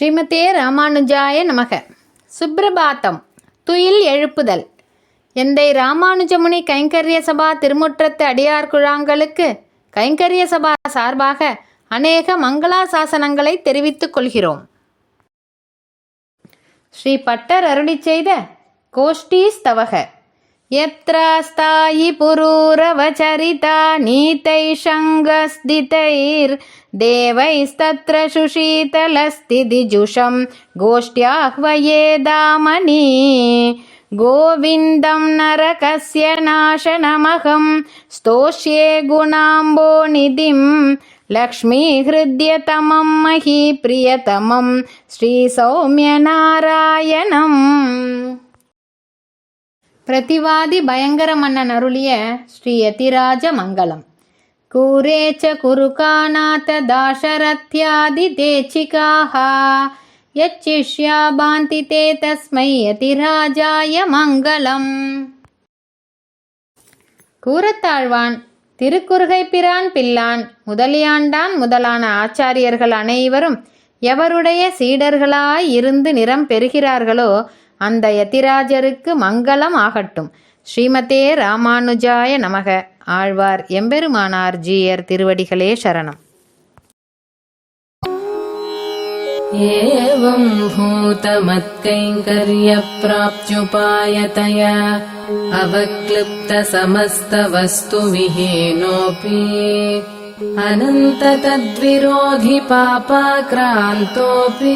ஸ்ரீமதே ராமானுஜாய நமக. சுப்பிரபாத்தம் துயில் எழுப்புதல். எந்தை ராமானுஜமுனி கைங்கரிய சபா திருமுற்றத்து அடியார் குழாங்களுக்கு கைங்கரிய சபா சார்பாக அநேக மங்களாசாசனங்களை தெரிவித்துக் கொள்கிறோம். ஸ்ரீ பட்டர் அருளி செய்த கோஷ்டி ஸ்தவக यत्रास्तायि पुरूरवचरिता नीतैषङ्गस्दितैर्देवैस्तत्र सुशीतलस्तिदिजुषं गोष्ठ्याह्वयेदामनि गोविन्दं नरकस्य नाशनमहं स्तोष्ये गुणाम्बोनिधिं लक्ष्मीहृद्यतमं महीप्रियतमं श्रीसौम्यनारायणम् பிரதிவாதி பயங்கர மன்னன் அருளிய ஸ்ரீ யதிராஜ மங்களம். கூரே ச குருகாநாத தாசரத்யாதி தேச்சிகாः யச்சிஷ்யா பாந்தி தே தஸ்மை யதிராஜாய மங்களம். கூரத்தாழ்வான் திருக்குறுகை பிரான் பில்லான் முதலியாண்டான் முதலான ஆச்சாரியர்கள் அனைவரும் எவருடைய சீடர்களாய் இருந்து நிறம் பெறுகிறார்களோ அந்த யதிராஜருக்கு மங்களம் ஆகட்டும் ஸ்ரீமதே ராமானுஜாய நமக ஆழ்வார் எம்பெருமானார் ஜீயர் திருவடிகளே சரணம் एवम् भूतमत्कैङ्कर्यप्राप्त्युपायतया अवक्लिप्तसमस्तवस्तुविहीनोऽपि अनन्ततद्विरोधि पापाक्रान्तोऽपि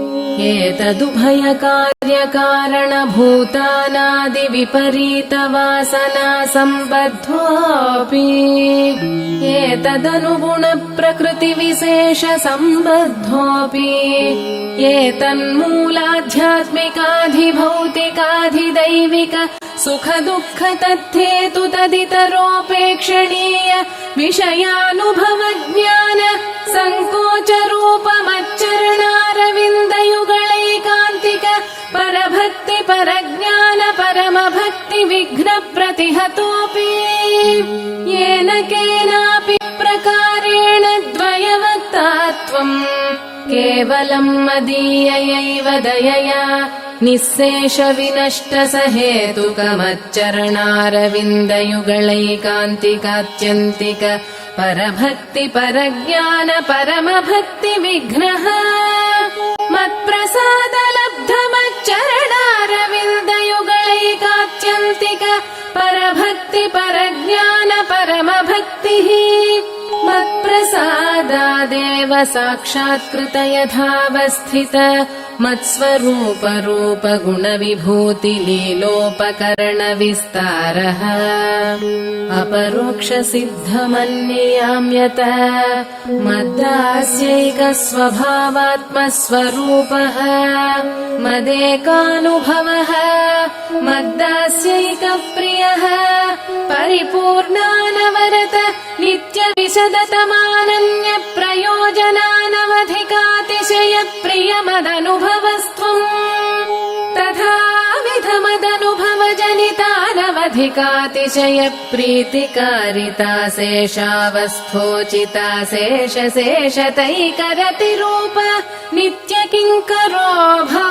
एतदुभयकार्यकारणभूतानादिविपरीतवासना सम्बद्धोऽपि एतदनुगुणप्रकृतिविशेषसम्बद्धोऽपि एतन्मूलाध्यात्मिकाधिभौतिकाधिदैविक सुखदुःखतथ्येतु तदितरोपेक्षणीय विषयानुभवज्ञान सङ्कोचरूपमच्चरणारविन्दयुगलैकान्तिक परभक्ति परज्ञान परमभक्ति विघ्नप्रतिहतोऽपि येन केनापि प्रकारेण द्वयवक्तात्वम् केवलम् मदीययैव दयया। निःशेषविनष्टसहेतुकमच्चरणारविन्दयुगलैकान्तिकात्यन्तिक परभक्ति परज्ञान परमभक्ति विघ्नः मत्प्रसादलब्धमच्चरणारविन्दयुगलैकात्यन्तिक परभक्ति परज्ञान परमभक्तिः। मत्प्रसादादेव साक्षात्कृत यथावस्थित। मत्स्वरूपरूपगुणविभूतिलीलोपकरणविस्तारः। अपरोक्षसिद्धमन्ययाम्यत। मद्दास्यैकस्वभावात्मस्वरूपः मदेकानुभवः मद्दास्यैकप्रियः परिपूर्णानवरत नित्यविशदतमानन्यप्रयोजनानवधिकातिशयप्रियमदनुभवस्त्वम् जनितानवधिकातिशयप्रीतिकारिता शेषावस्थोचिता शेषशेषतैकरतिरूप नित्यकिङ्करो भव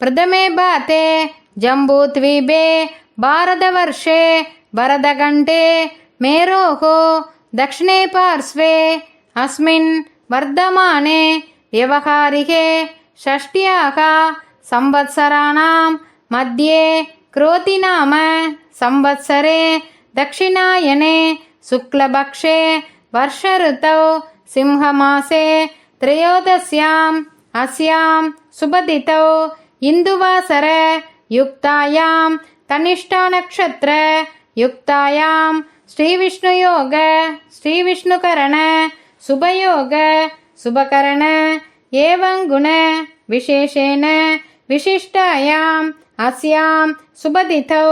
प्रथमे बाते जम्बूद्वीपे भारतवर्षे भरतखण्डे मेरोः दक्षिणे पार्श्वे अस्मिन् वर्धमाने व्यवहारिके षष्ट्याः संवत्सराणां मध्ये क्रोतिनाम संवत्सरे दक्षिणायने शुक्लपक्षे वर्षऋतौ सिंहमासे त्रयोदश्याम् अस्यां सुबदितौ इन्दुवासर युक्तायां तनिष्ठानक्षत्र युक्तायां श्रीविष्णुयोग श्रीविष्णुकरण शुभयोग शुभकरण एवं गुण विशेषेण विशिष्टायाम् अस्यां सुबदितौ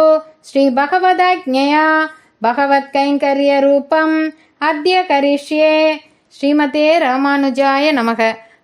श्रीभगवदाज्ञया भगवत्कैङ्कर्यरूपम् अद्य करिष्ये ஸ்ரீமதே ராமானுஜாய நமக